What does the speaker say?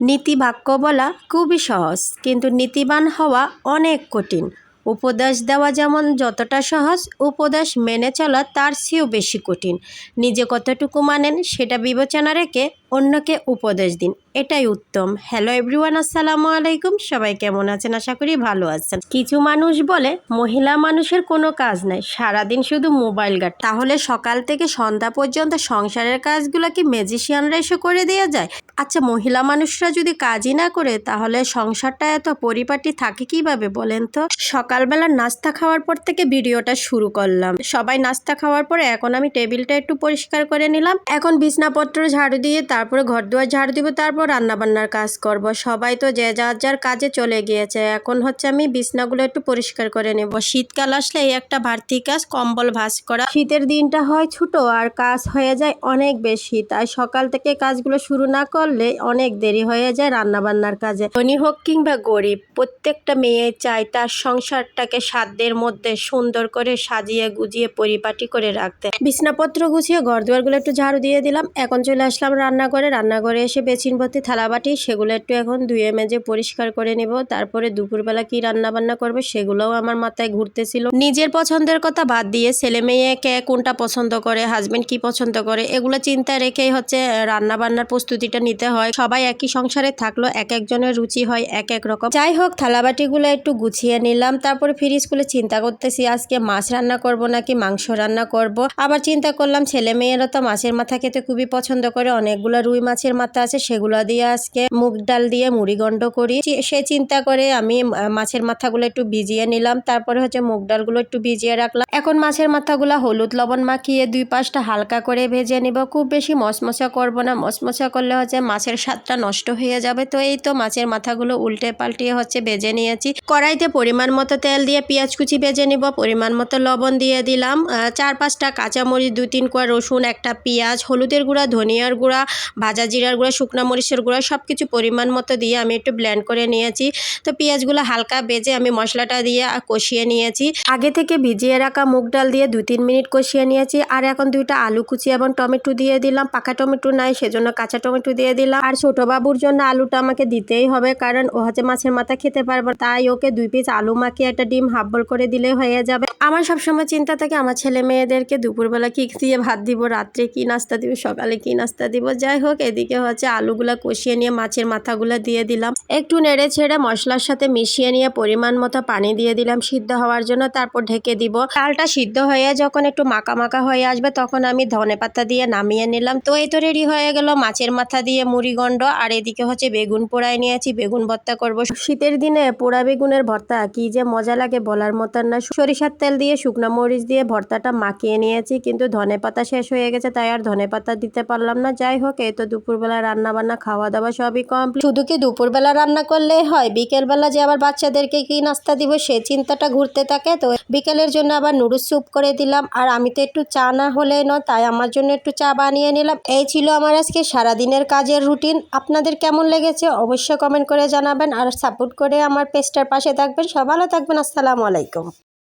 নীতি বাক্য বলা খুবই সহজ, কিন্তু নীতিবান হওয়া অনেক কঠিন। উপদেশ দেওয়া যেমন যতটা সহজ, উপদেশ মেনে চলা তার চেয়েও বেশি কঠিন। নিজে কতটুকু মানেন সেটা বিবেচনা রেখে অন্যকে উপদেশ দিন। এটাই উত্তম। হ্যালো এভরিওয়ান, আসসালামু আলাইকুম। সবাই কেমন আছেন? আশা করি ভালো আছেন। কিছু মানুষ বলে, মহিলা মানুষের কোনো কাজ নাই। সারাদিন শুধু মোবাইল ঘাট। তাহলে সকাল থেকে সন্ধ্যা পর্যন্ত সংসারের কাজগুলো কি ম্যাজিশিয়ানরা এসে করে দেওয়া যায়? আচ্ছা মহিলা মানুষরা যদি কাজই না করে, তাহলে সংসারটা এত পরিপাটি থাকে কীভাবে বলেন তো? সকালবেলা নাস্তা খাওয়ার পর থেকে ভিডিওটা শুরু করলাম। সবাই নাস্তা খাওয়ার পরে এখন আমি টেবিলটা একটু পরিষ্কার করে নিলাম। এখন বিছনাপত্র ঝাড়ু দিয়ে তারপরে ঘর দুয়ার ঝাড়ু দিব, তারপর রান্নাবান্নার কাজ করব। সবাই তো যে যার যার কাজে চলে গিয়েছে। এখন হচ্ছে আমি বিছনাগুলো একটু পরিষ্কার করে নেব। শীতকাল আসলে এই একটা বাড়তি কাজ, কম্বল ভাঁজ করা। শীতের দিনটা হয় ছোট আর কাজ হয়ে যায় অনেক বেশি। তাই সকাল থেকে কাজগুলো শুরু না করলে অনেক দেরি হয়ে যায় রান্নাবান্নার কাজে। ধনী হোক কিংবা গরিব, প্রত্যেকটা মেয়ে চায় তার সংসারটাকে সাধ্যের মধ্যে সুন্দর করে সাজিয়ে গুজিয়ে পরিপাটি করে রাখতে। বিছনাপত্র গুছিয়ে ঘর দুয়ারগুলো একটু ঝাড়ু দিয়ে দিলাম। এখন চলে আসলাম রান্নাঘরে রান্নাঘরে এসে বেচিন ভর্তি থালাবাটি, সেগুলো একটু এখন ধুয়ে মেজে পরিষ্কার করে নেব। তারপরে দুপুরবেলা কি রান্না বান্না করবে সেগুলোও আমার মাথায় ঘুরতেছিল। নিজের পছন্দের কথা বাদ দিয়ে ছেলে মেয়েকে কোনটা পছন্দ করে হাজবেন্ড কি পছন্দ করে, এগুলো চিন্তা রেখেই হচ্ছে রান্না বান্নার প্রস্তুতিটা নিতে হয়। সবাই একই সংসারে থাকল, এক একজনের রুচি হয় এক এক রকম। যাই হোক, থালাবাটিগুলো একটু গুছিয়ে নিলাম। তারপরে ফ্রিজ স্কুলে চিন্তা করতেছি, আজকে মাছ রান্না করব নাকি মাংস রান্না করব? আবার চিন্তা করলাম ছেলে মেয়েরা তো মাছের মাথা খেতে খুবই পছন্দ করে, অনেকগুলো রুই মাছের মাথা আছে, সেগুলো দিয়ে আজকে মুগ ডাল দিয়ে মুড়ি গন্ড করি। সে চিন্তা করে আমি মাছের মাথাগুলো একটু ভিজিয়ে নিলাম, তারপরে হচ্ছে মুগ ডালগুলো একটু ভিজিয়ে রাখলাম। এখন মাছের মাথাগুলো হলুদ লবণ মাখিয়ে দুই পাশটা হালকা করে ভেজে নিব। খুব বেশি মশমশা করব না, মশমশা করলে হচ্ছে মাছের স্বাদটা নষ্ট হয়ে যাবে। তো এই তো মাছের মাথাগুলো উল্টে পাল্টিয়ে হচ্ছে ভেজে নিয়েছি। কড়াইতে পরিমাণ মতো তেল দিয়ে পেঁয়াজ কুচি ভেজে নিব, পরিমাণ মতো লবণ দিয়ে দিলাম। চার পাঁচটা কাঁচামরিচ দুই তিন কোয়া রসুন, একটা পেঁয়াজ, হলুদের গুঁড়া, ধনিয়ার গুঁড়া ভাজা জিরার গুঁড়া, শুকনো মরিচের গুঁড়া সব কিছু পরিমাণ মতো দিয়ে আমি একটু ব্ল্যান্ড করে নিয়েছি। তো পেঁয়াজগুলো হালকা বেজে আমি মশলাটা দিয়ে কষিয়ে নিয়েছি। আগে থেকে ভিজিয়ে রাখা মুগ ডাল দিয়ে দু তিন মিনিট কষিয়ে নিয়েছি। আর এখন দুইটা আলু কুচি এবং টমেটো দিয়ে দিলাম। পাকা টমেটো নাই, সেজন্য কাঁচা টমেটো দিয়ে দিলাম। আর ছোট বাবুর জন্য আলুটা আমাকে দিতেই হবে, কারণ ও হচ্ছে মাছের মাথা খেতে পারবে। তাই ওকে দুই পিস আলু মাখিয়ে একটা ডিম হাফ বল করে দিলে হয়ে যাবে। আমার সবসময় চিন্তা থাকে, আমার ছেলে মেয়েদেরকে দুপুরবেলা কি দিয়ে ভাত দিব, রাত্রে কি নাস্তা দিব, সকালে কী নাস্তা দিব। যাই হোক, এদিকে হচ্ছে আলুগুলা কষিয়ে নিয়ে মাছের মাথাগুলো দিয়ে দিলাম। একটু নেড়ে ছেড়ে মশলার সাথে মিশিয়ে নিয়ে পরিমাণ মতো পানি দিয়ে দিলাম সিদ্ধ হওয়ার জন্য, তারপর ঢেকে দিব। ডালটা সিদ্ধ হয়ে যখন একটু মাখা মাখা হয়ে আসবে, তখন আমি ধনে পাতা দিয়ে নামিয়ে নিলাম। তো এই তো রেডি হয়ে গেল মাছের মাথা দিয়ে মুড়িগণ্ড আর এদিকে হচ্ছে বেগুন পোড়ায় নিয়েছি, বেগুন ভর্তা করব। শীতের দিনে পোড়া বেগুনের ভর্তা কি যে মজা লাগে বলার মতন না। সরিষার তেল দিয়ে, শুকনো মরিচ দিয়ে ভর্তাটা মাখিয়ে নিয়েছি। কিন্তু ধনে পাতা শেষ হয়ে গেছে, তাই আর ধনে পাতা দিতে পারলাম না। যাই হোক, এই তো দুপুরবেলা রান্না বান্না খাওয়া দাওয়া সবই কমপ্লিট শুধু কি দুপুরবেলা রান্না করলে হয়? বিকেলবেলা যে আবার বাচ্চাদেরকে কি নাস্তা দিব, সে চিন্তাটা ঘুরতে থাকে। তো বিকেলের জন্য আবার নুডলস স্যুপ করে দিলাম। আর আমি তো একটু চা না হলে নয়, তাই আমার জন্য একটু চা বানিয়ে নিলাম। এই ছিল আমার আজকে সারাদিনের কাজের রুটিন আপনাদের কেমন লেগেছে অবশ্যই কমেন্ট করে জানাবেন। আর সাপোর্ট করে আমার পেজটার পাশে থাকবেন। সব ভালো থাকবেন। আসসালামু আলাইকুম।